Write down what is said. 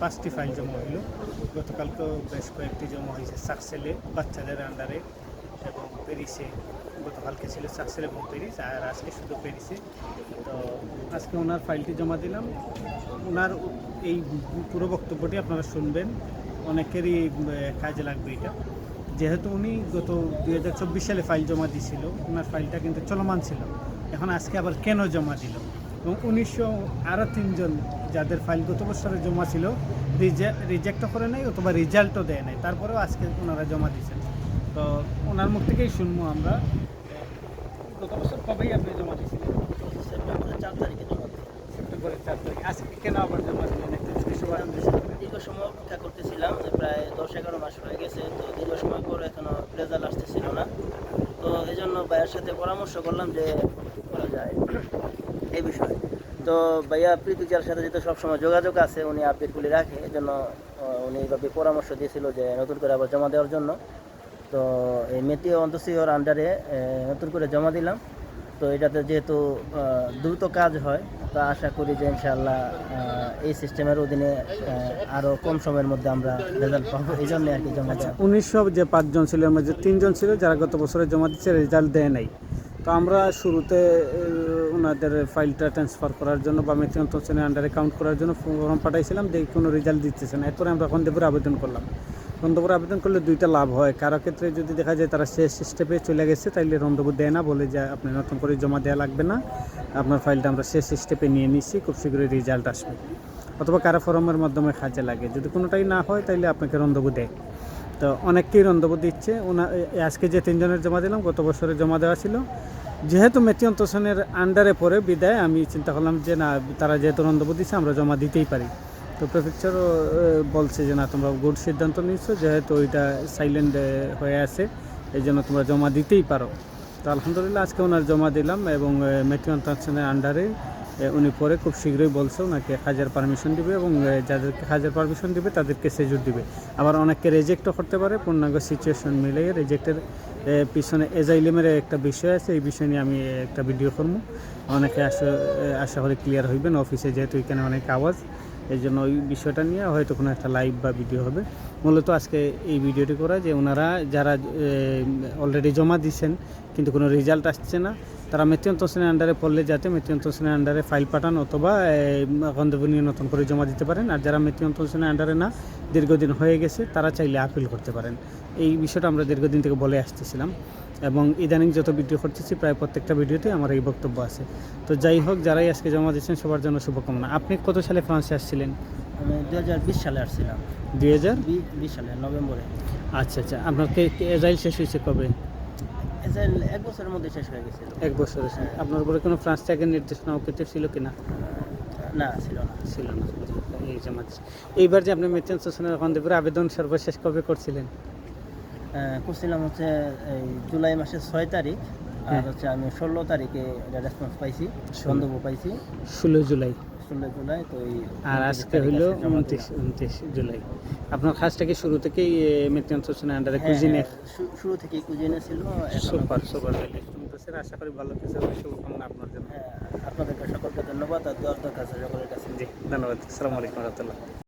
পাঁচটি ফাইল জমা হইল। গতকালকেও বেশ কয়েকটি জমা হয়েছে সাকসেলে, বাচ্চাদের আন্ডারে এবং পেরিসে। গতকালকে ছিল সাকসেল এবং পেরিস, আর আজকে শুধু পেরিসে। তো আজকে ওনার ফাইলটি জমা দিলাম। ওনার এই পুরো বক্তব্যটি আপনারা শুনবেন। অনেকেরই কাজে লাগবে এটা। যেহেতু উনি গত দুই হাজার চব্বিশ সালে ফাইল জমা দিয়েছিল ওনার ফাইলটা কিন্তু চলমান ছিল। এখন আজকে আবার কেন জমা দিল? এবং উনিশশো আরও তিনজন যাদের ফাইল গত বছরে জমা ছিল রিজেক্টও করে নাই অথবা রেজাল্টও দেয় নাই। তারপরেও আজকে ওনারা জমা দিয়েছেন। তো ওনার মুখ থেকেই শুনব আমরা। গত বছর কবেই আপনি জমা দিয়েছিলেন? চার তারিখে জমা। সেপ্টেম্বরের চার তারিখ। আজকে কেন আবার জমা দিলেন? দীর্ঘ সময় অপেক্ষা করতেছিলাম যে প্রায় দশ এগারো মাস হয়ে গেছে। তো দীর্ঘ সময় পর এখনও রেজাল্ট আসতেছিল না। তো এই জন্য ভাইয়ের সাথে পরামর্শ করলাম যে করা যায়। এই বিষয়ে। তো ভাইয়া প্রীতিজার সাথে যেহেতু সবসময় যোগাযোগ আছে উনি আপডেটগুলি রাখে এই জন্য আহ, উনি এইভাবে পরামর্শ দিয়েছিল যে নতুন করে আবার জমা দেওয়ার জন্য। তো এই মেতি অন্তসিওর আন্ডারে নতুন করে জমা দিলাম। তো এটাতে যেহেতু দ্রুত কাজ হয় তো আশা করি যে ইনশাআল্লাহ এই সিস্টেমের অধীনে আরও কম সময়ের মধ্যে আমরা রেজাল্ট পাবো। এই জন্য আর কি জমা আচ্ছা উনিশশো যে পাঁচজন ছিল আমরা যে তিনজন ছিল যারা গত বছরে জমা দিচ্ছে রেজাল্ট দেয় নাই। তো আমরা শুরুতে ওনাদের ফাইলটা ট্রান্সফার করার জন্য বা মেথিয়ন তহসিলের আন্ডারে কাউন্ট করার জন্য ফর্ম পাঠাইছিলাম যে কোনো রেজাল্ট দিতেছে না। এরপরে আমরা খন্দপুরে আবেদন করলাম। রন্ধপুরে আবেদন করলে দুইটা লাভ হয়। কারও ক্ষেত্রে যদি দেখা যায় তারা শেষ স্টেপে চলে গেছে, তাইলে রন্ধপুর দেয় না, বলে যে আপনি নতুন করে জমা দেওয়া লাগবে না। আপনার ফাইলটা আমরা শেষ স্টেপে নিয়ে নিচ্ছি, খুব শীঘ্রই রেজাল্ট আসবে। অথবা কারা ফরমের মাধ্যমে কাজে লাগে। যদি কোনোটাই না হয়, তাইলে আপনাকে রন্ধবু দেয়। তো অনেককেই রন্ধবু দিচ্ছে। ওনা আজকে যে তিনজনের জমা দিলাম, গত বছরে জমা দেওয়া ছিল। যেহেতু মেথিয়ন তোষণের আন্ডারে পরে বিদায়, আমি চিন্তা করলাম যে না, তারা যেহেতু রন্ধবু দিচ্ছে আমরা জমা দিতেই পারি। তো প্রেফেকচারও বলছে যে না, তোমরা গুড সিদ্ধান্ত নিচ্ছ যেহেতু ওইটা সাইলেন্ট হয়ে আছে, এই জন্য তোমরা জমা দিতেই পারো। তো আলহামদুলিল্লাহ, আজকে ওনার জমা দিলাম এবং মেথিয়ন তোষণের আন্ডারে উনি পরে খুব শীঘ্রই বলছে ওনাকে হাজার পারমিশন দিবে এবং যাদেরকে হাজার পারমিশন দিবে তাদেরকে সেজুর দিবে। আবার অনেককে রেজেক্টও করতে পারে পূর্ণাঙ্গ সিচুয়েশন মিলিয়ে রেজেক্টের পিছনে এজাইলেমের একটা বিষয় আছে এই বিষয় নিয়ে আমি একটা ভিডিও করব। অনেকে এ, আশা করি ক্লিয়ার হইবেন অফিসে যেহেতু এখানে অনেক আওয়াজ এই জন্য ওই বিষয়টা নিয়ে হয়তো কোনো একটা লাইভ বা ভিডিও হবে। মূলত আজকে এই ভিডিওটি করা যে ওনারা যারা অলরেডি জমা দিয়েছেন কিন্তু কোনো রেজাল্ট আসছে না, তারা মেথিয়ন তোষণের আন্ডারে পড়লে যাতে মেথিয়ন তোষণের আন্ডারে ফাইল পাঠান অথবা গন্তব্য নিয়ে নতুন করে জমা দিতে পারেন। আর যারা মেথিয়ন তোষণের আন্ডারে না, দীর্ঘদিন হয়ে গেছে, তারা চাইলে আপিল করতে পারেন। এই বিষয়টা আমরা দীর্ঘদিন থেকে বলে আসতেছিলাম এবং ইদানিং যত ভিডিও করতেছি, প্রায় প্রত্যেকটা ভিডিওতে আমার এই বক্তব্য আছে। তো যাই হোক, যারাই আজকে জমা দিচ্ছেন সবার জন্য শুভকামনা। আপনি কত সালে ফ্রান্সে আসছিলেন? আমি দু হাজার বিশ সালে আসছিলাম। দুই হাজার? বিশ সালে নভেম্বরে। আচ্ছা আচ্ছা। আপনার কে এজাইল শেষ হয়েছে কবে? এজাইল এক বছরের মধ্যে শেষ হয়ে গেছিল। এক বছর হয়েছে। আপনার উপরে কোনো ফ্রান্স থেকে নির্দেশনা অকৃত ছিল কিনা না? না ছিল না। ছিল না। এই জমা দিচ্ছে। এইবার যে আপনি মেথিয়ন সোশনের গন্তব্যের আবেদন সর্বশেষ কবে করছিলেন? করছিলাম হচ্ছে এই জুলাই মাসের ছয় তারিখ। আর হ্যাঁ। হচ্ছে আমি ষোলো তারিখে রেসপন্স পাইছি ষোলো। পাইছি। ষোলো জুলাই। ষোলো জুলাই তো আর আজকে হলো উনত্রিশ উনত্রিশ জুলাই। আপনার কাজটা কি শুরু থেকেই মৃত্যুন্ত আন্ডারে কুজিনে শুরু থেকেই কুজিনে ছিল সুপার সুপার শুনতেছেন আশা করি ভালো কিছু শুভকামনা আপনার জন্য। হ্যাঁ, আপনাদেরকে সকলকে ধন্যবাদ আর দোয়ার দরকার সকলের কাছে। জি ধন্যবাদ। আসসালামু আলাইকুম রহমতুল্লাহ।